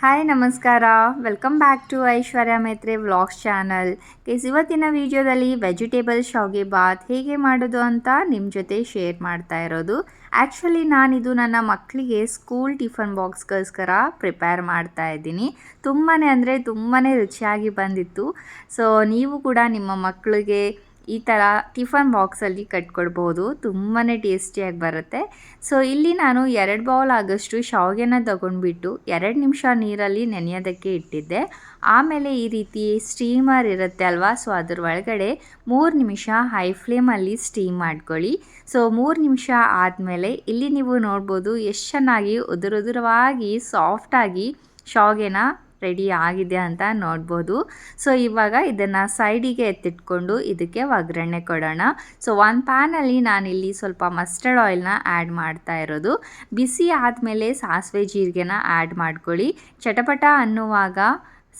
Hi, ನಮಸ್ಕಾರ. Welcome back to ಐಶ್ವರ್ಯ ಮೈತ್ರಿ vlogs channel case ಇವತ್ತಿನ ವಿಡಿಯೋದಲ್ಲಿ ವೆಜಿಟೇಬಲ್ ಶಾವಿಗೆ ಬಾತ್ ಹೇಗೆ ಮಾಡೋದು ಅಂತ ನಿಮ್ಮ ಜೊತೆ ಶೇರ್ ಮಾಡ್ತಾ ಇರೋದು. ಆ್ಯಕ್ಚುಲಿ ನಾನಿದು ನನ್ನ ಮಕ್ಕಳಿಗೆ ಸ್ಕೂಲ್ ಟಿಫನ್ ಬಾಕ್ಸ್ಗೋಸ್ಕರ ಪ್ರಿಪೇರ್ ಮಾಡ್ತಾ ಇದ್ದೀನಿ. ತುಂಬಾ ಅಂದರೆ ತುಂಬಾ ರುಚಿಯಾಗಿ ಬಂದಿತ್ತು. ಸೊ ನೀವು ಕೂಡ ನಿಮ್ಮ ಮಕ್ಕಳಿಗೆ ಈ ಥರ ಟಿಫನ್ ಬಾಕ್ಸಲ್ಲಿ ಕಟ್ಕೊಡ್ಬೋದು. ತುಂಬಾ ಟೇಸ್ಟಿಯಾಗಿ ಬರುತ್ತೆ. ಸೊ, ಇಲ್ಲಿ ನಾನು ಎರಡು ಬೌಲ್ ಆಗೋಷ್ಟು ಶಾವಿಗೆನ ತಗೊಂಡ್ಬಿಟ್ಟು ಎರಡು ನಿಮಿಷ ನೀರಲ್ಲಿ ನೆನೆಯೋದಕ್ಕೆ ಇಟ್ಟಿದ್ದೆ. ಆಮೇಲೆ ಈ ರೀತಿ ಸ್ಟೀಮರ್ ಇರುತ್ತೆ ಅಲ್ವಾ? ಸೊ, ಅದ್ರ ಒಳಗಡೆ ಮೂರು ನಿಮಿಷ ಹೈ ಫ್ಲೇಮಲ್ಲಿ ಸ್ಟೀಮ್ ಮಾಡ್ಕೊಳ್ಳಿ. ಸೊ, ಮೂರು ನಿಮಿಷ ಆದಮೇಲೆ ಇಲ್ಲಿ ನೀವು ನೋಡ್ಬೋದು, ಎಷ್ಟು ಚೆನ್ನಾಗಿ ಉದುರುದುರವಾಗಿ, ಸಾಫ್ಟಾಗಿ ಶಾವಿಗೆನ ರೆಡಿ ಆಗಿದೆ ಅಂತ ನೋಡ್ಬೋದು. ಸೊ ಇವಾಗ ಇದನ್ನು ಸೈಡಿಗೆ ಎತ್ತಿಟ್ಕೊಂಡು ಇದಕ್ಕೆ ಒಗ್ಗರಣೆ ಕೊಡೋಣ. ಸೊ ಒಂದು ಪ್ಯಾನಲ್ಲಿ ನಾನಿಲ್ಲಿ ಸ್ವಲ್ಪ ಮಸ್ಟರ್ಡ್ ಆಯಿಲ್ನ ಆ್ಯಡ್ ಮಾಡ್ತಾ ಇರೋದು. ಬಿಸಿ ಆದಮೇಲೆ ಸಾಸಿವೆ ಜೀರಿಗೆನ ಆ್ಯಡ್ ಮಾಡ್ಕೊಳ್ಳಿ. ಚಟಪಟ ಅನ್ನುವಾಗ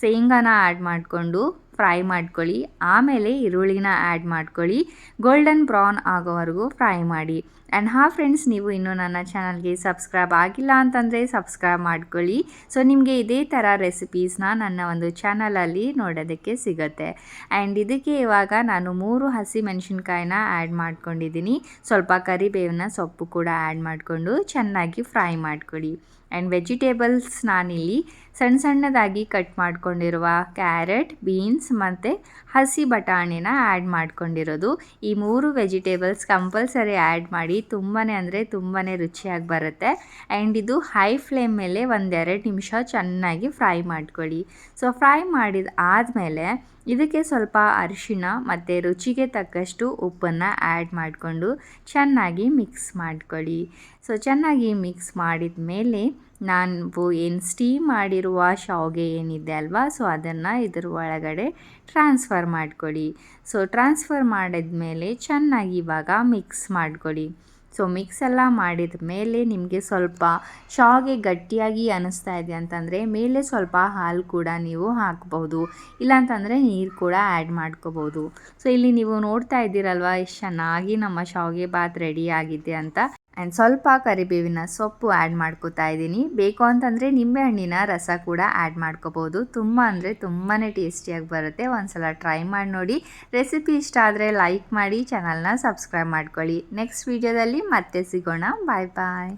ಶೇಂಗಾನ ಆ್ಯಡ್ ಮಾಡಿಕೊಂಡು ಫ್ರೈ ಮಾಡ್ಕೊಳ್ಳಿ. ಆಮೇಲೆ ಈರುಳ್ಳಿನ ಆ್ಯಡ್ ಮಾಡ್ಕೊಳ್ಳಿ. ಗೋಲ್ಡನ್ ಬ್ರೌನ್ ಆಗೋವರೆಗೂ ಫ್ರೈ ಮಾಡಿ. ಆ್ಯಂಡ್ ಹಾ ಫ್ರೆಂಡ್ಸ್, ನೀವು ಇನ್ನೂ ನನ್ನ ಚಾನಲ್ಗೆ ಸಬ್ಸ್ಕ್ರೈಬ್ ಆಗಿಲ್ಲ ಅಂತಂದರೆ ಸಬ್ಸ್ಕ್ರೈಬ್ ಮಾಡ್ಕೊಳ್ಳಿ. ಸೊ, ನಿಮಗೆ ಇದೇ ಥರ ರೆಸಿಪೀಸ್ನ ನನ್ನ ಒಂದು ಚಾನಲಲ್ಲಿ ನೋಡೋದಕ್ಕೆ ಸಿಗುತ್ತೆ. ಆ್ಯಂಡ್ ಇದಕ್ಕೆ ಇವಾಗ ನಾನು ಮೂರು ಹಸಿ ಮೆಣಸಿನ್ಕಾಯಿನ ಆ್ಯಡ್ ಮಾಡ್ಕೊಂಡಿದ್ದೀನಿ. ಸ್ವಲ್ಪ ಕರಿಬೇವಿನ ಸೊಪ್ಪು ಕೂಡ ಆ್ಯಡ್ ಮಾಡಿಕೊಂಡು ಚೆನ್ನಾಗಿ ಫ್ರೈ ಮಾಡ್ಕೊಳ್ಳಿ. ಆ್ಯಂಡ್ ವೆಜಿಟೇಬಲ್ಸ್ ನಾನಿಲ್ಲಿ ಸಣ್ಣ ಸಣ್ಣದಾಗಿ ಕಟ್ ಮಾಡ್ಕೊಂಡಿರುವ ಕ್ಯಾರೆಟ್ ಬೀನ್ಸ್ ಮತ್ತು ಹಸಿ ಬಟಾಣಿನ ಆ್ಯಡ್ ಮಾಡ್ಕೊಂಡಿರೋದು. ಈ ಮೂರು ವೆಜಿಟೇಬಲ್ಸ್ ಕಂಪಲ್ಸರಿ ಆ್ಯಡ್ ಮಾಡಿ ತುಂಬಾ ಅಂದರೆ ತುಂಬಾ ರುಚಿಯಾಗಿ ಬರುತ್ತೆ. ಆ್ಯಂಡ್ ಇದು ಹೈ ಫ್ಲೇಮ್ ಮೇಲೆ ಒಂದೆರಡು ನಿಮಿಷ ಚೆನ್ನಾಗಿ ಫ್ರೈ ಮಾಡ್ಕೊಳ್ಳಿ. ಸೊ ಫ್ರೈ ಮಾಡಿದ ಆದಮೇಲೆ ಇದಕ್ಕೆ ಸ್ವಲ್ಪ ಅರಿಶಿಣ ಮತ್ತು ರುಚಿಗೆ ತಕ್ಕಷ್ಟು ಉಪ್ಪನ್ನು ಆ್ಯಡ್ ಮಾಡಿಕೊಂಡು ಚೆನ್ನಾಗಿ ಮಿಕ್ಸ್ ಮಾಡ್ಕೊಳ್ಳಿ. ಸೊ ಚೆನ್ನಾಗಿ ಮಿಕ್ಸ್ ಮಾಡಿದ ಮೇಲೆ ನಾನು ಏನು ಸ್ಟೀಮ್ ಮಾಡಿರುವ ಶಾವಿಗೆ ಏನಿದೆ ಅಲ್ವಾ? ಸೊ ಅದನ್ನು ಇದ್ರ ಒಳಗಡೆ ಟ್ರಾನ್ಸ್ಫರ್ ಮಾಡ್ಕೊಳ್ಳಿ ಸೊ ಟ್ರಾನ್ಸ್ಫರ್ ಮಾಡಿದ ಮೇಲೆ ಚೆನ್ನಾಗಿ ಇವಾಗ ಮಿಕ್ಸ್ ಮಾಡ್ಕೊಳ್ಳಿ ಸೊ ಮಿಕ್ಸ್ ಎಲ್ಲ ಮಾಡಿದ ಮೇಲೆ ನಿಮಗೆ ಸ್ವಲ್ಪ ಶಾವಿಗೆ ಗಟ್ಟಿಯಾಗಿ ಅನ್ನಿಸ್ತಾ ಇದೆ ಅಂತಂದರೆ ಮೇಲೆ ಸ್ವಲ್ಪ ಹಾಲು ಕೂಡ ನೀವು ಹಾಕ್ಬೋದು ಇಲ್ಲಾಂತಂದರೆ ನೀರು ಕೂಡ ಆ್ಯಡ್ ಮಾಡ್ಕೋಬೋದು ಸೊ ಇಲ್ಲಿ ನೀವು ನೋಡ್ತಾ ಇದ್ದೀರಲ್ವ, ಎಷ್ಟು ಚೆನ್ನಾಗಿ ನಮ್ಮ ಶಾವಿಗೆ ಬಾತ್ ರೆಡಿ ಆಗಿದೆ ಅಂತ. ಆ್ಯಂಡ್ ಸ್ವಲ್ಪ ಕರಿಬೇವಿನ ಸೊಪ್ಪು ಆ್ಯಡ್ ಮಾಡ್ಕೋತಾ ಇದ್ದೀನಿ. ಬೇಕು ಅಂತಂದರೆ ನಿಂಬೆಹಣ್ಣಿನ ರಸ ಕೂಡ ಆ್ಯಡ್ ಮಾಡ್ಕೋಬೋದು. ತುಂಬ ಅಂದರೆ ತುಂಬಾ ಟೇಸ್ಟಿಯಾಗಿ ಬರುತ್ತೆ. ಒಂದ್ಸಲ ಟ್ರೈ ಮಾಡಿ ನೋಡಿ. ರೆಸಿಪಿ ಇಷ್ಟ ಆದರೆ ಲೈಕ್ ಮಾಡಿ ಚಾನಲ್ನ ಸಬ್ಸ್ಕ್ರೈಬ್ ಮಾಡ್ಕೊಳ್ಳಿ. ನೆಕ್ಸ್ಟ್ ವೀಡಿಯೋದಲ್ಲಿ ಮತ್ತೆ ಸಿಗೋಣ. ಬಾಯ್ ಬಾಯ್